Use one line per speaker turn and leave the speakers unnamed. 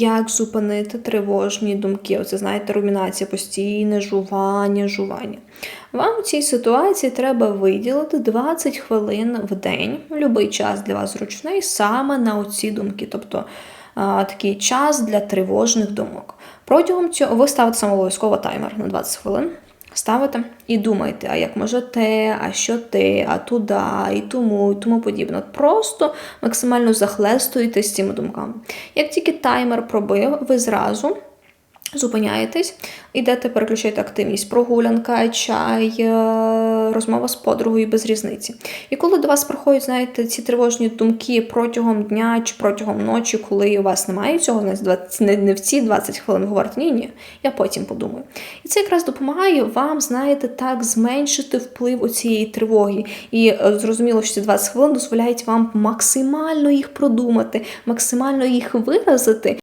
Як зупинити тривожні думки? Оце знаєте, румінація, постійне жування, жування. Вам в цій ситуації треба виділити 20 хвилин в день, будь-який час для вас зручний, саме на оці думки. Тобто а, такий час для тривожних думок. Протягом цього ви ставите саме обов'язково таймер на 20 хвилин. Ставите і думайте, а як може те, а що те, а туди, і тому, і тому подібне. Просто максимально захлестуєтесь цими думками. Як тільки таймер пробив, ви зразу зупиняєтесь, йдете, переключаєте активність, прогулянка, чай, е, розмова з подругою без різниці. І коли до вас приходять, знаєте, ці тривожні думки протягом дня чи протягом ночі, коли у вас немає цього, знаєте, 20 не, не в ці 20 хвилин говорите, ні, ні, я потім подумаю. І це якраз допомагає вам, знаєте, так зменшити вплив у цієї тривоги. І е, зрозуміло, що ці 20 хвилин дозволяють вам максимально їх продумати, максимально їх виразити.